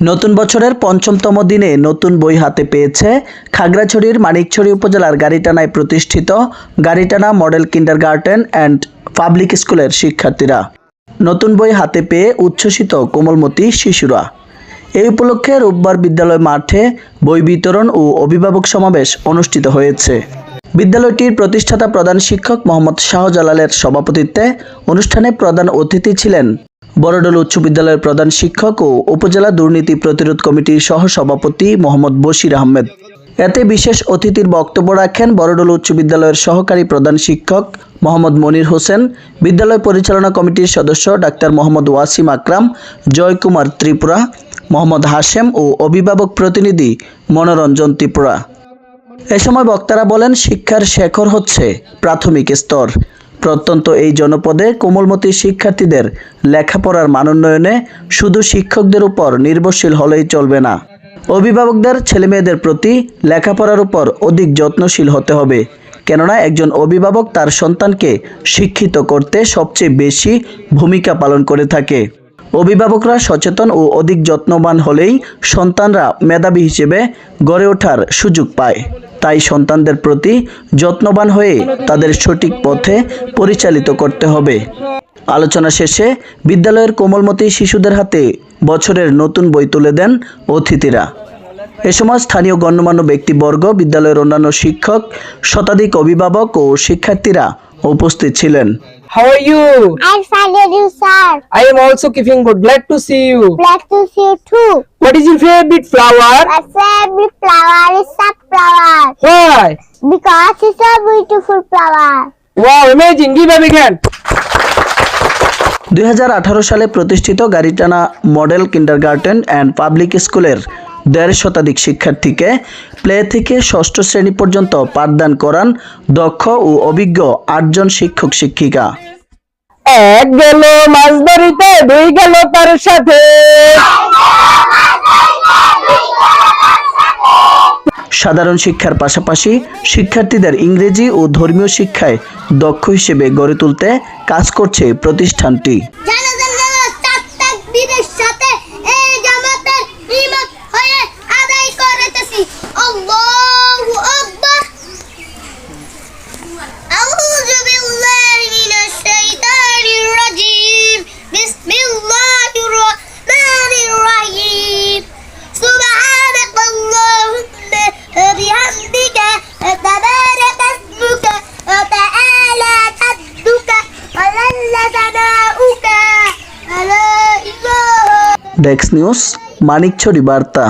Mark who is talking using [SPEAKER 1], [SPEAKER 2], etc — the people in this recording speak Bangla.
[SPEAKER 1] নতুন বছরের পঞ্চমতম দিনে নতুন বই হাতে পেয়েছে খাগড়াছড়ির মানিকছড়ি উপজেলার গাড়িটানায় প্রতিষ্ঠিত Garitana model kindergarten and public স্কুলের শিক্ষার্থীরা। নতুন বই হাতে পেয়ে উচ্ছ্বসিত কোমলমতি শিশুরা। এই উপলক্ষে রোববার বিদ্যালয় মাঠে বই বিতরণ ও অভিভাবক সমাবেশ অনুষ্ঠিত হয়েছে। বিদ্যালয়টির প্রতিষ্ঠাতা প্রধান শিক্ষক মোহাম্মদ শাহজালালের সভাপতিত্বে অনুষ্ঠানে প্রধান অতিথি ছিলেন বড়ডল উচ্চ বিদ্যালয়ের প্রধান শিক্ষক ও উপজেলা দুর্নীতি প্রতিরোধ কমিটির সহ সভাপতি মোহাম্মদ বশির আহমেদ। এতে বিশেষ অতিথির বক্তব্য রাখেন বড়ডল উচ্চ বিদ্যালয়ের সহকারী প্রধান শিক্ষক মোহাম্মদ মনির হোসেন, বিদ্যালয় পরিচালনা কমিটির সদস্য ডাক্তার মোহাম্মদ ওয়াসিম আকরাম, জয়কুমার ত্রিপুরা, মোহাম্মদ হাশেম ও অভিভাবক প্রতিনিধি মনোরঞ্জন ত্রিপুরা। এ সময় বক্তারা বলেন, শিক্ষার শেখর হচ্ছে প্রাথমিক স্তর। প্রত্যন্ত এই জনপদে কোমলমতি শিক্ষার্থীদের লেখাপড়ার মানোন্নয়নে শুধু শিক্ষকদের উপর নির্ভরশীল হলেই চলবে না। অভিভাবকদের, ছেলেমেয়েদের প্রতি লেখাপড়ার উপর অধিক যত্নশীল হতে হবে। কেননা একজন অভিভাবক তার সন্তানকে শিক্ষিত করতে সবচেয়ে বেশি ভূমিকা পালন করে থাকে। অভিভাবকরা সচেতন ও অধিক যত্নবান হলেই সন্তানরা মেধাবী হিসেবে গড়ে ওঠার সুযোগ পায়। তাই সন্তানদের প্রতি যত্নবান হয়ে তাদের সঠিক পথে পরিচালিত করতে হবে। আলোচনা শেষে বিদ্যালয়ের কোমলমতি শিশুদের হাতে বছরের নতুন বই তুলে দেন অতিথিরা। এ সময় স্থানীয় গণ্যমান্য ব্যক্তিবর্গ, বিদ্যালয়ের অন্যান্য শিক্ষক, শতাধিক অভিভাবক ও শিক্ষার্থীরা উপস্থিত ছিলেন
[SPEAKER 2] How are you?
[SPEAKER 3] I'm fine, you, sir.
[SPEAKER 2] I am also keeping good. Glad to see you.
[SPEAKER 3] Glad to see you too.
[SPEAKER 2] What is your favorite flower?
[SPEAKER 3] My favorite flower is sunflower
[SPEAKER 2] Why?
[SPEAKER 3] because it's a beautiful flower.
[SPEAKER 2] Wow, amazing. Give a big hand.
[SPEAKER 1] দুই সালে প্রতিষ্ঠিত Garitana model kindergarten and public স্কুলের দেড় শতাধিক শিক্ষার্থীকে প্লে থেকে ষষ্ঠ শ্রেণি পর্যন্ত পাঠদান করান দক্ষ ও অভিজ্ঞ আটজন শিক্ষক শিক্ষিকা।
[SPEAKER 2] এক গেল মাছ ধরিতে দুই গেল তার সাথে।
[SPEAKER 1] সাধারণ শিক্ষার পাশাপাশি শিক্ষার্থীদের ইংরেজি ও ধর্মীয় শিক্ষায় দক্ষ হিসেবে গড়ে তুলতে কাজ করছে প্রতিষ্ঠানটি। ডেক্স নিউজ মানিকছড়ি বার্তা